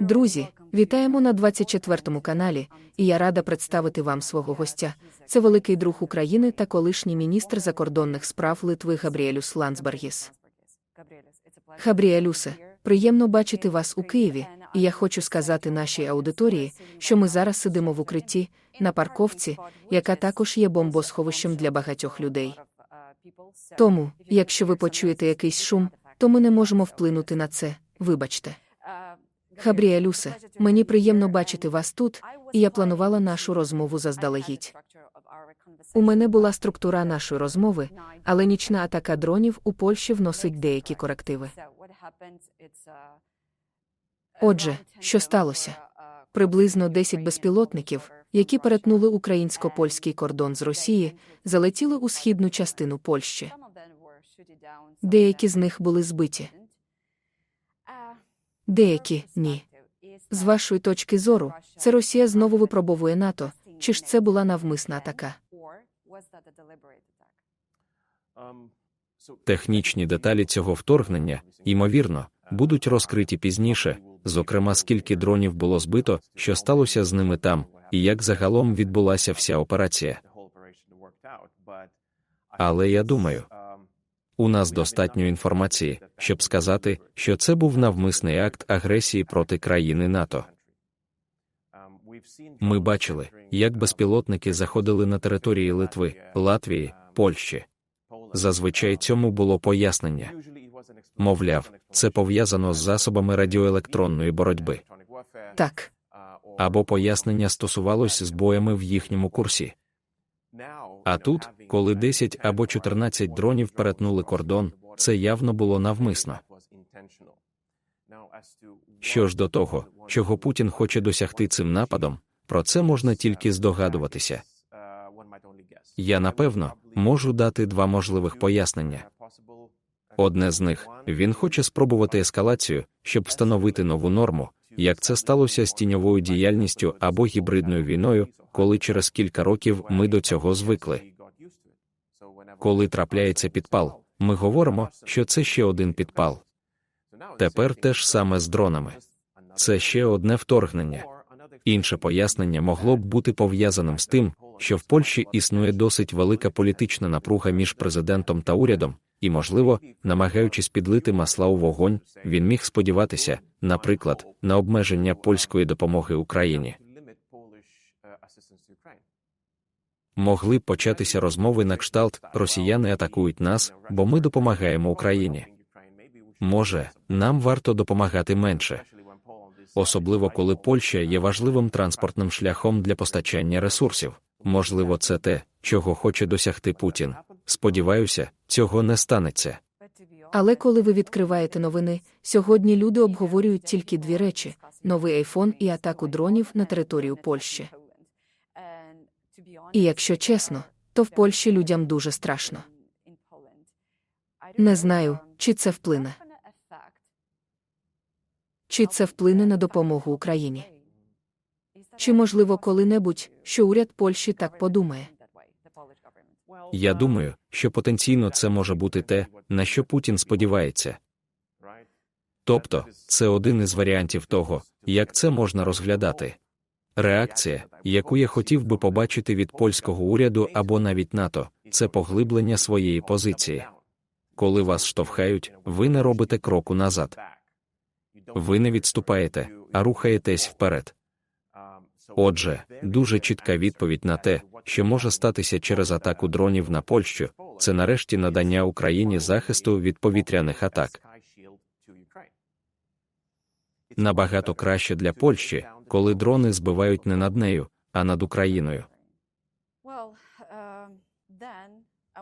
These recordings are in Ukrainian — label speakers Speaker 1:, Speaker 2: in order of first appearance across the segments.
Speaker 1: Друзі, вітаємо на 24 каналі, і я рада представити вам свого гостя. Це великий друг України та колишній міністр закордонних справ Литви Габріелюс Ландсбергіс. Габріелюсе, приємно бачити вас у Києві, і я хочу сказати нашій аудиторії, що ми зараз сидимо в укритті на парковці, яка також є бомбосховищем для багатьох людей. Тому, якщо ви почуєте якийсь шум, то ми не можемо вплинути на це. Вибачте. Габріелюсе, мені приємно бачити вас тут, і я планувала нашу розмову заздалегідь. У мене була структура нашої розмови, але нічна атака дронів у Польщі вносить деякі корективи. Отже, що сталося? Приблизно 10 безпілотників, які перетнули українсько-польський кордон з Росії, залетіли у східну частину Польщі. Деякі з них були збиті, деякі ні. З вашої точки зору, це Росія знову випробовує НАТО, чи ж це була навмисна атака?
Speaker 2: Технічні деталі цього вторгнення, ймовірно, будуть розкриті пізніше, зокрема, скільки дронів було збито, що сталося з ними там, і як загалом відбулася вся операція. Але я думаю, у нас достатньо інформації, щоб сказати, що це був навмисний акт агресії проти країни НАТО. Ми бачили, як безпілотники заходили на території Литви, Латвії, Польщі. Зазвичай цьому було пояснення. Мовляв, це пов'язано з засобами радіоелектронної боротьби,
Speaker 1: Так,
Speaker 2: або пояснення стосувалось збоями в їхньому курсі. А тут, коли 10 або 14 дронів перетнули кордон, це явно було навмисно. Що ж до того, чого Путін хоче досягти цим нападом, про це можна тільки здогадуватися. Я напевно можу дати два можливих пояснення. Одне з них він хоче спробувати ескалацію, щоб встановити нову норму, як це сталося з тіньовою діяльністю або гібридною війною, коли через кілька років ми до цього звикли. Коли трапляється підпал, ми говоримо, що це ще один підпал. Тепер те ж саме з дронами. Це ще одне вторгнення. Інше пояснення могло б бути пов'язаним з тим, що в Польщі існує досить велика політична напруга між президентом та урядом, і, можливо, намагаючись підлити масла у вогонь, він міг сподіватися, наприклад, на обмеження польської допомоги Україні. Могли б початися розмови на кшталт Росіяни атакують нас, бо ми допомагаємо Україні. Може, нам варто допомагати менше, особливо коли Польща є важливим транспортним шляхом для постачання ресурсів. Можливо, це те, чого хоче досягти Путін. Сподіваюся, цього не станеться.
Speaker 1: але коли ви відкриваєте новини, сьогодні люди обговорюють тільки дві речі: новий айфон і атаку дронів на територію Польщі. І якщо чесно, то в Польщі людям дуже страшно. Не знаю, чи це вплине, чи це вплине на допомогу Україні. Чи можливо коли-небудь, що уряд Польщі так подумає?
Speaker 2: Я думаю, що потенційно це може бути те, на що Путін сподівається. Тобто, це один із варіантів того, як це можна розглядати. Реакція, яку я хотів би побачити від польського уряду або навіть НАТО, це поглиблення своєї позиції. Коли вас штовхають, ви не робите кроку назад. Ви не відступаєте, а рухаєтесь вперед. Отже, дуже чітка відповідь на те, що може статися через атаку дронів на Польщу, це нарешті надання Україні захисту від повітряних атак. Набагато краще для Польщі, коли дрони збивають не над нею, а над Україною.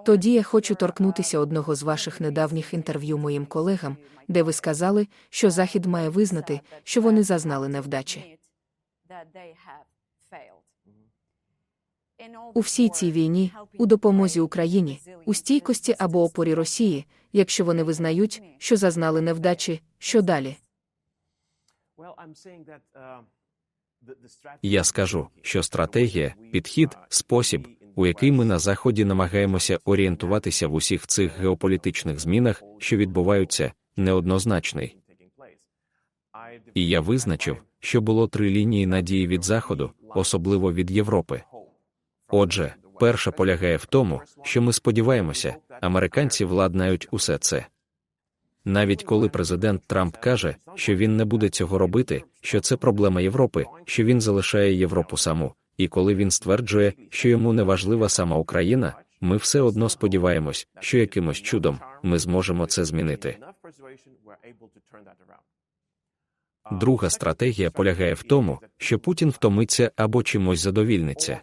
Speaker 1: Тоді я хочу торкнутися одного з ваших недавніх інтерв'ю моїм колегам, де ви сказали, що Захід має визнати, що вони зазнали невдачі. У всій цій війні, у допомозі Україні, у стійкості або опорі Росії, якщо вони визнають, що зазнали невдачі, що далі?
Speaker 2: Я скажу, що стратегія, підхід, спосіб, у який ми на заході намагаємося орієнтуватися в усіх цих геополітичних змінах, що відбуваються, неоднозначний. І я визначив, що було три лінії надії від Заходу, особливо від Європи. Отже, перша полягає в тому, що ми сподіваємося, американці владнають усе це. Навіть коли президент Трамп каже, що він не буде цього робити, що це проблема Європи, що він залишає Європу саму, і коли він стверджує, що йому не важлива сама Україна, ми все одно сподіваємось, що якимось чудом ми зможемо це змінити. Друга стратегія полягає в тому, що Путін втомиться або чимось задовільниться.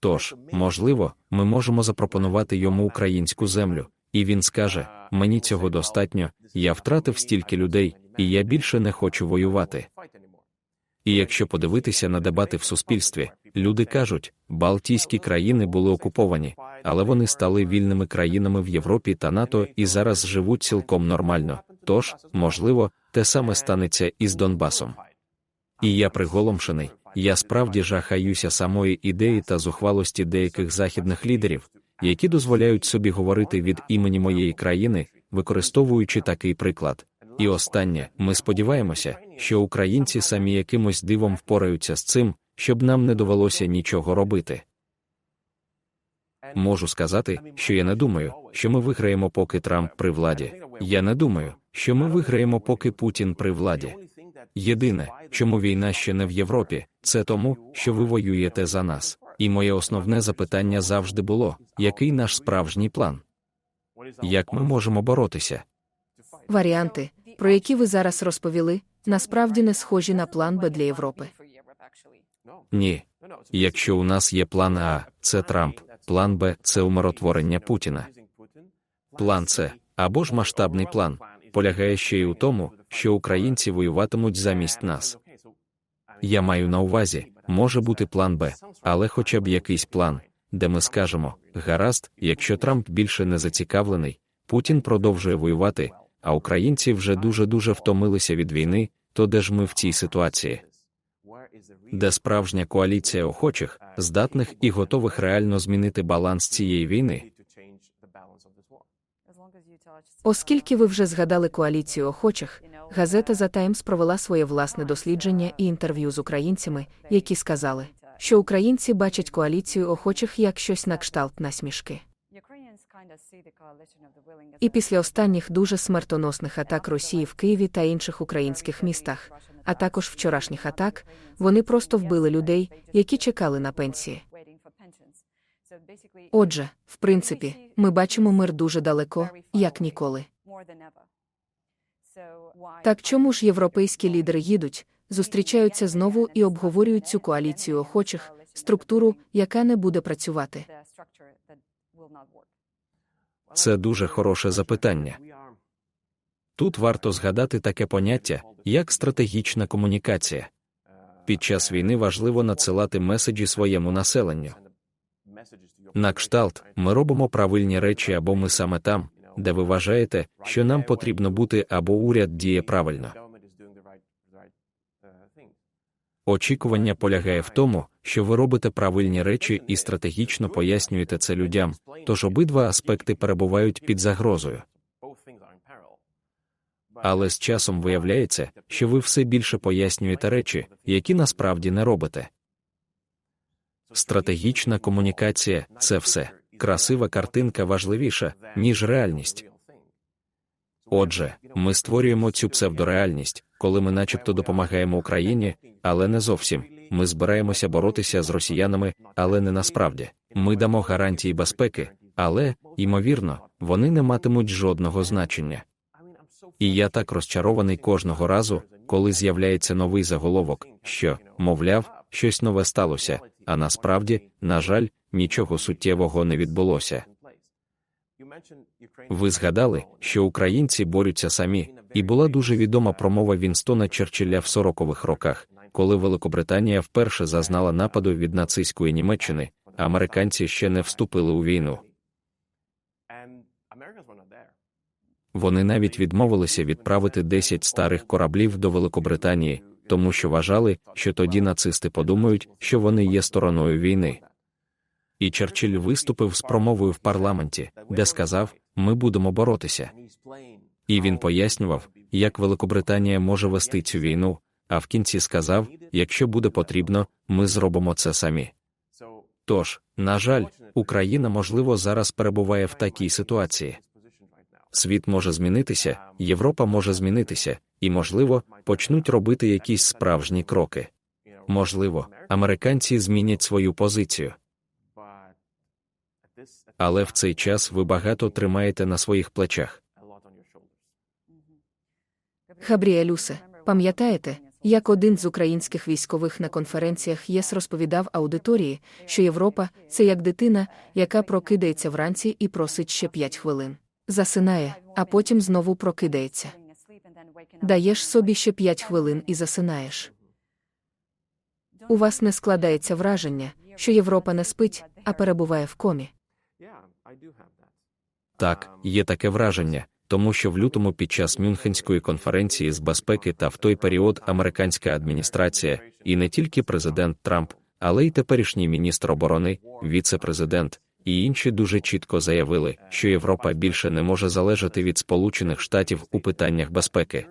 Speaker 2: Тож, можливо, ми можемо запропонувати йому українську землю, і він скаже: мені цього достатньо, я втратив стільки людей, і я більше не хочу воювати. І якщо подивитися на дебати в суспільстві, люди кажуть, Балтійські країни були окуповані, але вони стали вільними країнами в Європі та НАТО і зараз живуть цілком нормально. Тож, можливо, те саме станеться і з Донбасом. І я приголомшений, я справді жахаюся самої ідеї та зухвалості деяких західних лідерів, які дозволяють собі говорити від імені моєї країни, використовуючи такий приклад. І останнє, ми сподіваємося, що українці самі якимось дивом впораються з цим, щоб нам не довелося нічого робити. Можу сказати, що я не думаю, що ми виграємо, поки Трамп при владі. Я не думаю, що ми виграємо, поки Путін при владі. Єдине, чому війна ще не в Європі, це тому, що ви воюєте за нас. І моє основне запитання завжди було: який наш справжній план? Як ми можемо боротися?
Speaker 1: Варіанти, про які ви зараз розповіли, насправді не схожі на план Б для Європи.
Speaker 2: Ні. Якщо у нас є план А, це Трамп, план Б це умиротворення Путіна. План С або ж масштабний план полягає ще й у тому, що українці воюватимуть замість нас. Я маю на увазі, може бути план Б, але хоча б якийсь план, де ми скажемо гаразд, якщо Трамп більше не зацікавлений, Путін продовжує воювати, а українці вже дуже дуже втомилися від війни, то де ж ми в цій ситуації? Де справжня коаліція охочих, здатних і готових реально змінити баланс цієї війни?
Speaker 1: Оскільки ви вже згадали коаліцію охочих, газета The Times провела своє власне дослідження і інтерв'ю з українцями, які сказали, що українці бачать коаліцію охочих як щось на кшталт насмішки. І після останніх дуже смертоносних атак Росії в Києві та інших українських містах, а також вчорашніх атак, вони просто вбили людей, які чекали на пенсії. Отже, в принципі, ми бачимо мир дуже далеко, як ніколи. Так чому ж європейські лідери їдуть, зустрічаються знову і обговорюють цю коаліцію охочих, структуру, яка не буде працювати?
Speaker 2: Це дуже хороше запитання. Тут варто згадати таке поняття, як стратегічна комунікація. Під час війни важливо надсилати меседжі своєму населенню. На кшталт, ми робимо правильні речі або ми саме там, де ви вважаєте, що нам потрібно бути, або уряд діє правильно. Очікування полягає в тому, що ви робите правильні речі і стратегічно пояснюєте це людям, тож обидва аспекти перебувають під загрозою. Але з часом виявляється, що ви все більше пояснюєте речі, які насправді не робите. Стратегічна комунікація це все. Красива картинка важливіша, ніж реальність. Отже, ми створюємо цю псевдореальність, коли ми начебто допомагаємо Україні, але не зовсім. Ми збираємося боротися з росіянами, але не насправді. Ми дамо гарантії безпеки, але, ймовірно, вони не матимуть жодного значення. І я так розчарований кожного разу, коли з'являється новий заголовок, що, мовляв, щось нове сталося, а насправді, на жаль, нічого суттєвого не відбулося. Ви згадали, що українці борються самі, і була дуже відома промова Вінстона Черчилля в 40-х роках, коли Великобританія вперше зазнала нападу від нацистської Німеччини, а американці ще не вступили у війну. Вони навіть відмовилися відправити 10 старих кораблів до Великобританії, тому що вважали, що тоді нацисти подумають, що вони є стороною війни. І Черчилль виступив з промовою в парламенті, де сказав: Ми будемо боротися. І він пояснював, як Великобританія може вести цю війну, а в кінці сказав: якщо буде потрібно, ми зробимо це самі. Тож, на жаль, Україна, можливо, зараз перебуває в такій ситуації. Світ може змінитися, Європа може змінитися, і, можливо, почнуть робити якісь справжні кроки. Можливо, американці змінять свою позицію. Але в цей час ви багато тримаєте на своїх плечах.
Speaker 1: Габріелюсе, пам'ятаєте, як один з українських військових на конференціях ЄС розповідав аудиторії, що Європа це як дитина, яка прокидається вранці і просить ще 5 хвилин. Засинає, а потім знову прокидається. Даєш собі ще 5 хвилин і засинаєш. У вас не складається враження, що Європа не спить, а перебуває в комі.
Speaker 2: Так, є таке враження, тому що в лютому під час Мюнхенської конференції з безпеки та в той період американська адміністрація, і не тільки президент Трамп, але й теперішній міністр оборони, віце-президент, і інші дуже чітко заявили, що Європа більше не може залежати від Сполучених Штатів у питаннях безпеки.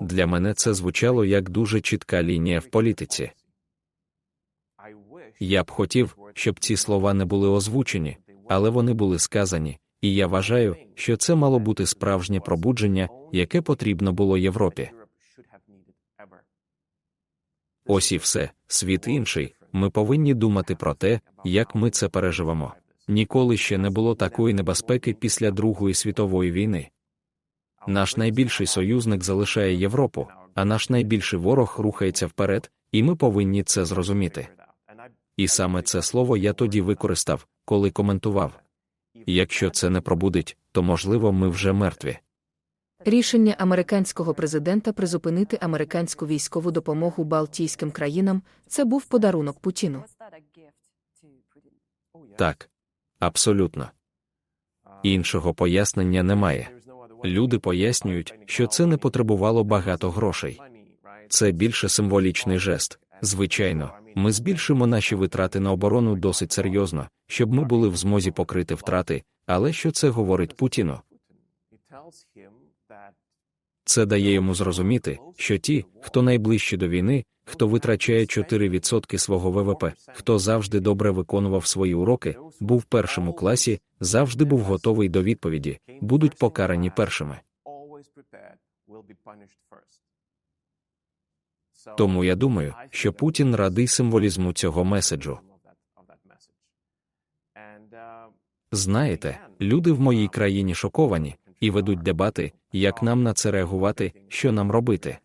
Speaker 2: Для мене це звучало як дуже чітка лінія в політиці. Я б хотів, щоб ці слова не були озвучені, але вони були сказані, і я вважаю, що це мало бути справжнє пробудження, яке потрібно було Європі. Ось і все, світ інший. Ми повинні думати про те, як ми це переживемо. Ніколи ще не було такої небезпеки після Другої світової війни. Наш найбільший союзник залишає Європу, а наш найбільший ворог рухається вперед, і ми повинні це зрозуміти. І саме це слово я тоді використав, коли коментував. Якщо це не пробудить, то можливо ми вже мертві.
Speaker 1: Рішення американського президента призупинити американську військову допомогу Балтійським країнам це був подарунок Путіну.
Speaker 2: Так, абсолютно. Іншого пояснення немає. Люди пояснюють, що це не потребувало багато грошей. Це більше символічний жест. Звичайно, ми збільшимо наші витрати на оборону досить серйозно, щоб ми були в змозі покрити втрати, але що це говорить Путіну? Це дає йому зрозуміти, що ті, хто найближчі до війни, хто витрачає 4% свого ВВП, хто завжди добре виконував свої уроки, був в першому класі, завжди був готовий до відповіді, будуть покарані першими. Тому я думаю, що Путін радий символізму цього меседжу. Знаєте, люди в моїй країні шоковані і ведуть дебати, як нам на це реагувати, що нам робити.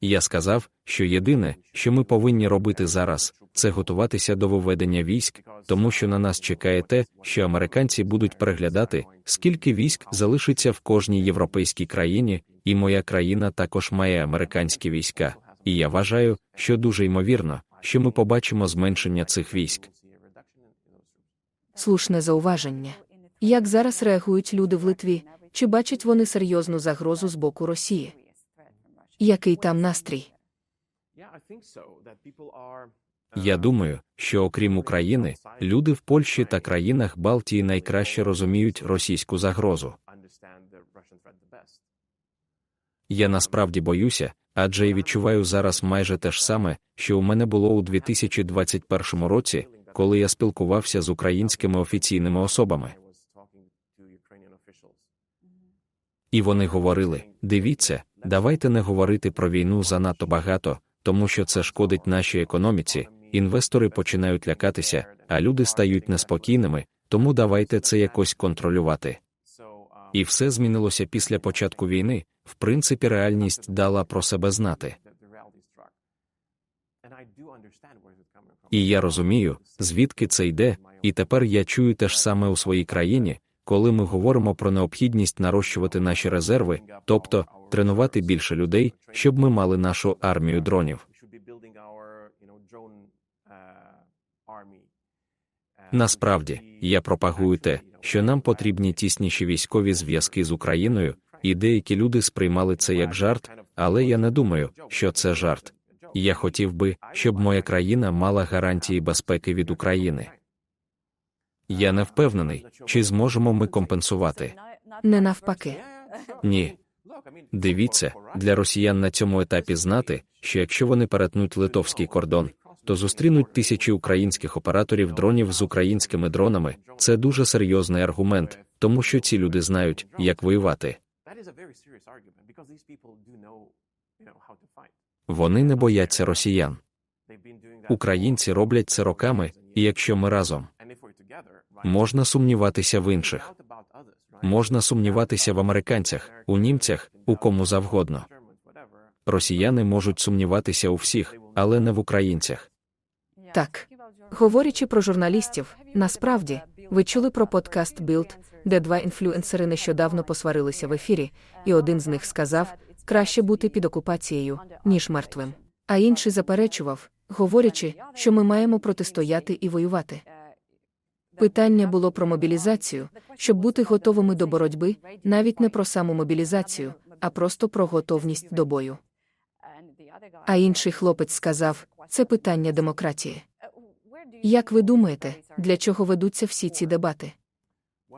Speaker 2: Я сказав, що єдине, що ми повинні робити зараз, це готуватися до виведення військ, тому що на нас чекає те, що американці будуть переглядати, скільки військ залишиться в кожній європейській країні, і моя країна також має американські війська. І я вважаю, що дуже ймовірно, що ми побачимо зменшення цих військ.
Speaker 1: Слушне зауваження. Як зараз реагують люди в Литві? Чи бачать вони серйозну загрозу з боку Росії? Який там настрій?
Speaker 2: Я думаю, що окрім України, люди в Польщі та країнах Балтії найкраще розуміють російську загрозу. Я насправді боюся, адже і відчуваю зараз майже те ж саме, що у мене було у 2021 році, коли я спілкувався з українськими офіційними особами. І вони говорили: дивіться, давайте не говорити про війну занадто багато, тому що це шкодить нашій економіці. Інвестори починають лякатися, а люди стають неспокійними, тому давайте це якось контролювати. І все змінилося після початку війни. В принципі, реальність дала про себе знати. І я розумію, звідки це йде, і тепер я чую те ж саме у своїй країні, коли ми говоримо про необхідність нарощувати наші резерви, тобто тренувати більше людей, щоб ми мали нашу армію дронів. Насправді, я пропагую те, що нам потрібні тісніші військові зв'язки з Україною, і деякі люди сприймали це як жарт, але я не думаю, що це жарт. Я хотів би, щоб моя країна мала гарантії безпеки від України. Я не впевнений, чи зможемо ми компенсувати.
Speaker 1: Не навпаки.
Speaker 2: Ні. Дивіться, для росіян на цьому етапі знати, що якщо вони перетнуть литовський кордон, то зустрінуть тисячі українських операторів дронів з українськими дронами. Це дуже серйозний аргумент, тому що ці люди знають, як воювати. Вони не бояться росіян. Українці роблять це роками, і якщо ми разом, можна сумніватися в інших. Можна сумніватися в американцях, у німцях, у кому завгодно. Росіяни можуть сумніватися у всіх, але не в українцях.
Speaker 1: Так. Говорячи про журналістів, насправді, ви чули про подкаст Build, де два інфлюенсери нещодавно посварилися в ефірі, і один з них сказав, краще бути під окупацією, ніж мертвим. А інший заперечував, говорячи, що ми маємо протистояти і воювати. Питання було про мобілізацію, щоб бути готовими до боротьби, навіть не про саму мобілізацію, а просто про готовність до бою. А інший хлопець сказав: це питання демократії. Як ви думаєте, для чого ведуться всі ці дебати?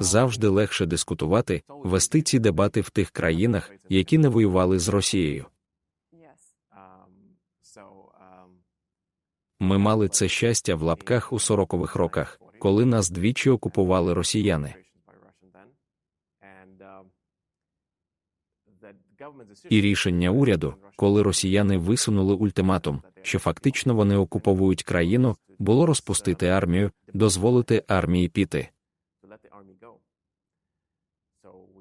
Speaker 2: Завжди легше дискутувати, вести ці дебати в тих країнах, які не воювали з Росією. Ми мали це щастя в лапках у 40-х роках, коли нас двічі окупували росіяни. І рішення уряду, коли росіяни висунули ультиматум, що фактично вони окуповують країну, було розпустити армію, дозволити армії піти.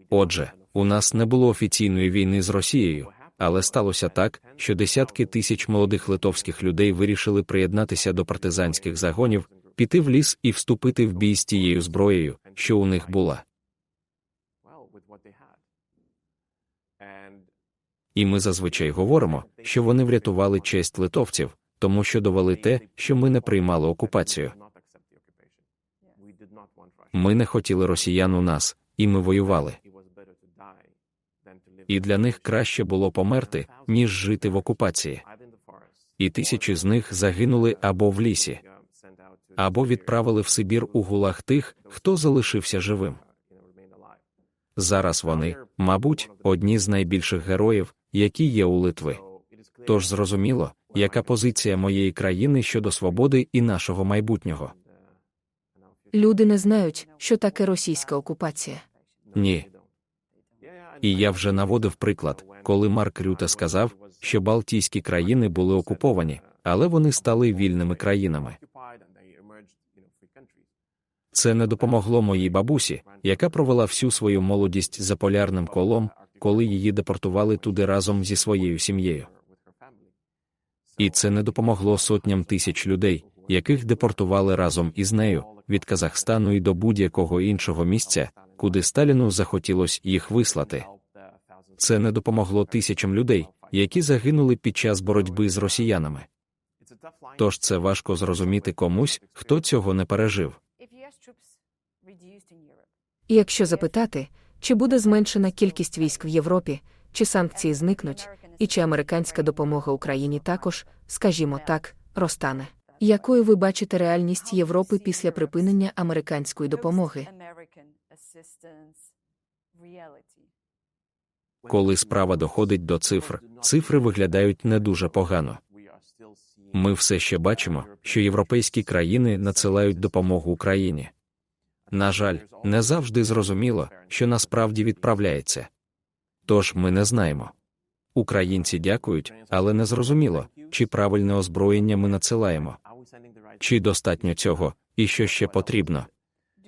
Speaker 2: Отже, у нас не було офіційної війни з Росією, але сталося так, що десятки тисяч молодих литовських людей вирішили приєднатися до партизанських загонів, піти в ліс і вступити в бій з тією зброєю, що у них була. І ми зазвичай говоримо, що вони врятували честь литовців, тому що довели те, що ми не приймали окупацію. Ми не хотіли росіян у нас, і ми воювали. І для них краще було померти, ніж жити в окупації. І тисячі з них загинули або в лісі, або відправили в Сибір у гулаг тих, хто залишився живим. Зараз вони, мабуть, одні з найбільших героїв, які є у Литви. Тож зрозуміло, яка позиція моєї країни щодо свободи і нашого майбутнього.
Speaker 1: Люди не знають, що таке російська окупація.
Speaker 2: Ні. І я вже наводив приклад, коли Марк Рюте сказав, що Балтійські країни були окуповані, але вони стали вільними країнами. Це не допомогло моїй бабусі, яка провела всю свою молодість за полярним колом, коли її депортували туди разом зі своєю сім'єю. І це не допомогло сотням тисяч людей, яких депортували разом із нею від Казахстану і до будь-якого іншого місця, куди Сталіну захотілось їх вислати. Це не допомогло тисячам людей, які загинули під час боротьби з росіянами. Тож це важко зрозуміти комусь, хто цього не пережив.
Speaker 1: І якщо запитати, чи буде зменшена кількість військ в Європі, чи санкції зникнуть, і чи американська допомога Україні також, скажімо так, розтане. Якою ви бачите реальність Європи після припинення американської допомоги?
Speaker 2: Коли справа доходить до цифр, цифри виглядають не дуже погано. Ми все ще бачимо, що європейські країни надсилають допомогу Україні. На жаль, не завжди зрозуміло, що насправді відправляється. Тож ми не знаємо. Українці дякують, але не зрозуміло, чи правильне озброєння ми надсилаємо, чи достатньо цього, і що ще потрібно.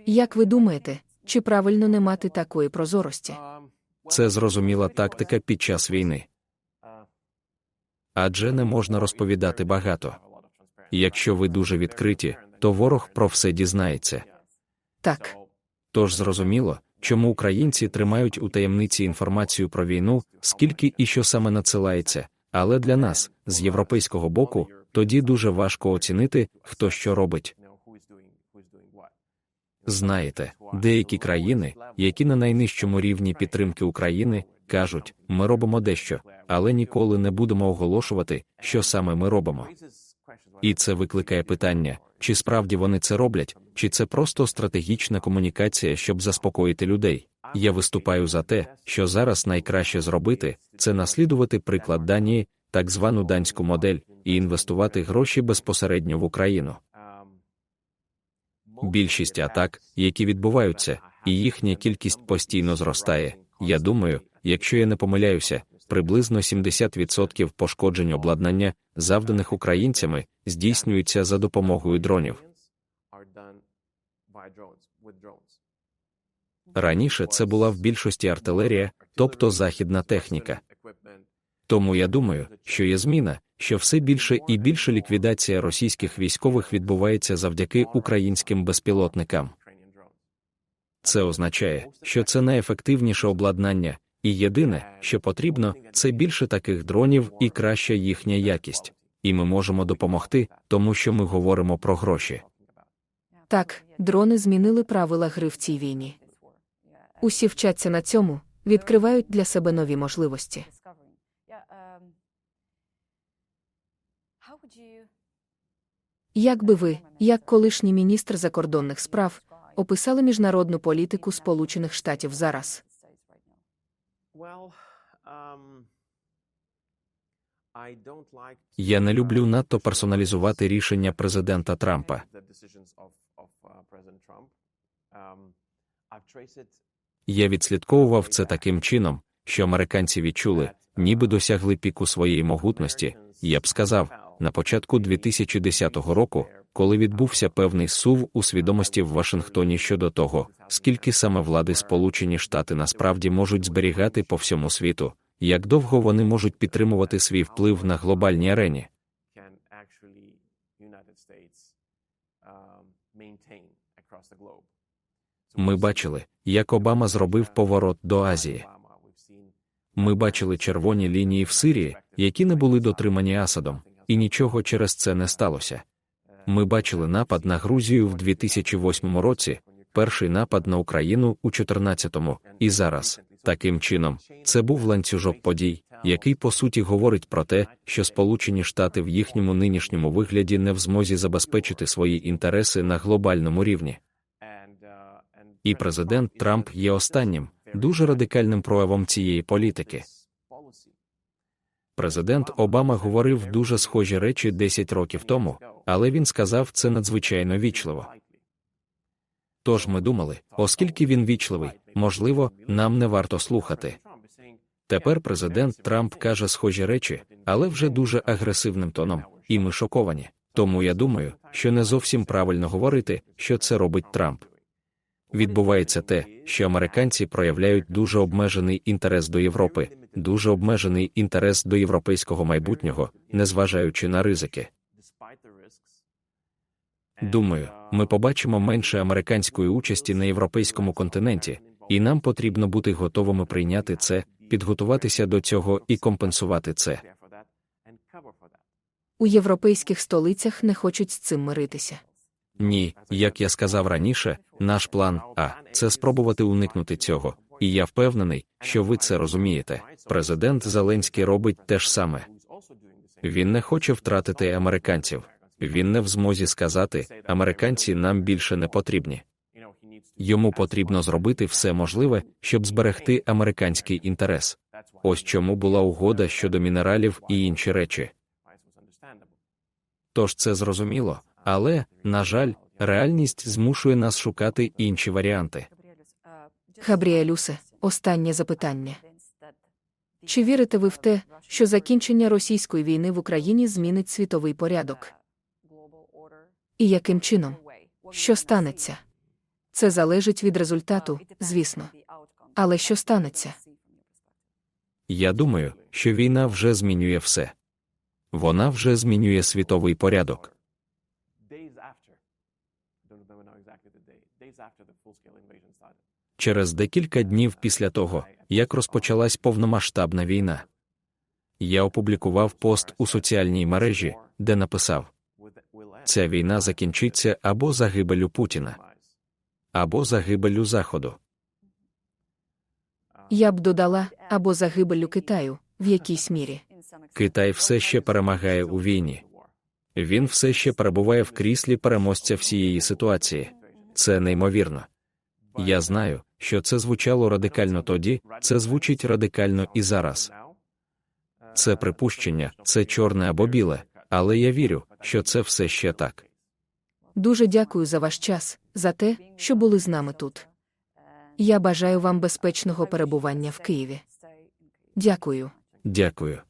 Speaker 1: Як ви думаєте, чи правильно не мати такої прозорості?
Speaker 2: Це зрозуміла тактика під час війни. Адже не можна розповідати багато. Якщо ви дуже відкриті, то ворог про все дізнається.
Speaker 1: Так,
Speaker 2: Тож зрозуміло, чому українці тримають у таємниці інформацію про війну, скільки і що саме надсилається, але для нас, з європейського боку, тоді дуже важко оцінити, хто що робить. Знаєте, деякі країни, які на найнижчому рівні підтримки України, кажуть, ми робимо дещо, але ніколи не будемо оголошувати, що саме ми робимо. І це викликає питання, чи справді вони це роблять, чи це просто стратегічна комунікація, щоб заспокоїти людей. Я виступаю за те, що зараз найкраще зробити, це наслідувати приклад Данії, так звану данську модель, і інвестувати гроші безпосередньо в Україну. Більшість атак, які відбуваються, і їхня кількість постійно зростає. Я думаю, якщо я не помиляюся, приблизно 70% пошкоджень обладнання, завданих українцями, здійснюються за допомогою дронів. Раніше це була в більшості артилерія, тобто західна техніка. Тому я думаю, що є зміна, що все більше і більше ліквідація російських військових відбувається завдяки українським безпілотникам. Це означає, що це найефективніше обладнання, і єдине, що потрібно, це більше таких дронів і краща їхня якість. І ми можемо допомогти, тому що ми говоримо про гроші.
Speaker 1: Так, дрони змінили правила гри в цій війні. Усі вчаться на цьому, відкривають для себе нові можливості. Як би ви, як колишній міністр закордонних справ, описали міжнародну політику Сполучених Штатів зараз?
Speaker 2: Я не люблю надто персоналізувати рішення президента Трампа. Я відслідковував це таким чином, що американці відчули, ніби досягли піку своєї могутності, я б сказав, на початку 2010 року, коли відбувся певний сув у свідомості в Вашингтоні щодо того, скільки саме влади Сполучені Штати насправді можуть зберігати по всьому світу, як довго вони можуть підтримувати свій вплив на глобальній арені. Ми бачили, як Обама зробив поворот до Азії. Ми бачили червоні лінії в Сирії, які не були дотримані Асадом, і нічого через це не сталося. Ми бачили напад на Грузію в 2008 році, перший напад на Україну у 2014-му, і зараз. Таким чином, це був ланцюжок подій, який по суті говорить про те, що Сполучені Штати в їхньому нинішньому вигляді не в змозі забезпечити свої інтереси на глобальному рівні. І президент Трамп є останнім, дуже радикальним проявом цієї політики. Президент Обама говорив дуже схожі речі 10 років тому, але він сказав це надзвичайно вічливо. Тож ми думали, оскільки він вічливий, можливо, нам не варто слухати. Тепер президент Трамп каже схожі речі, але вже дуже агресивним тоном, і ми шоковані. Тому я думаю, що не зовсім правильно говорити, що це робить Трамп. Відбувається те, що американці проявляють дуже обмежений інтерес до Європи, дуже обмежений інтерес до європейського майбутнього, незважаючи на ризики. Думаю, ми побачимо менше американської участі на європейському континенті, і нам потрібно бути готовими прийняти це, підготуватися до цього і компенсувати це.
Speaker 1: У європейських столицях не хочуть з цим миритися.
Speaker 2: Ні, як я сказав раніше, наш план А це спробувати уникнути цього. І я впевнений, що ви це розумієте. Президент Зеленський робить те ж саме. Він не хоче втратити американців. Він не в змозі сказати, американці нам більше не потрібні. Йому потрібно зробити все можливе, щоб зберегти американський інтерес. Ось чому була угода щодо мінералів і інші речі. Тож це зрозуміло, але, на жаль, реальність змушує нас шукати інші варіанти.
Speaker 1: Габріелюсе, останнє запитання. Чи вірите ви в те, що закінчення російської війни в Україні змінить світовий порядок? І яким чином? Що станеться? Це залежить від результату, звісно. Але що станеться?
Speaker 2: Я думаю, що війна вже змінює все. Вона вже змінює світовий порядок. Через декілька днів після того, як розпочалась повномасштабна війна, я опублікував пост у соціальній мережі, де написав: ця війна закінчиться або загибелю Путіна. або загибеллю Заходу.
Speaker 1: Я б додала або загибелю Китаю в якійсь мірі.
Speaker 2: Китай все ще перемагає у війні. Він все ще перебуває в кріслі переможця всієї ситуації. Це неймовірно. Я знаю, що це звучало радикально тоді, це звучить радикально і зараз. Це припущення, це чорне або біле, але я вірю, що це все ще так.
Speaker 1: Дуже дякую за ваш час, за те, що були з нами тут. Я бажаю вам безпечного перебування в Києві. Дякую.
Speaker 2: Дякую.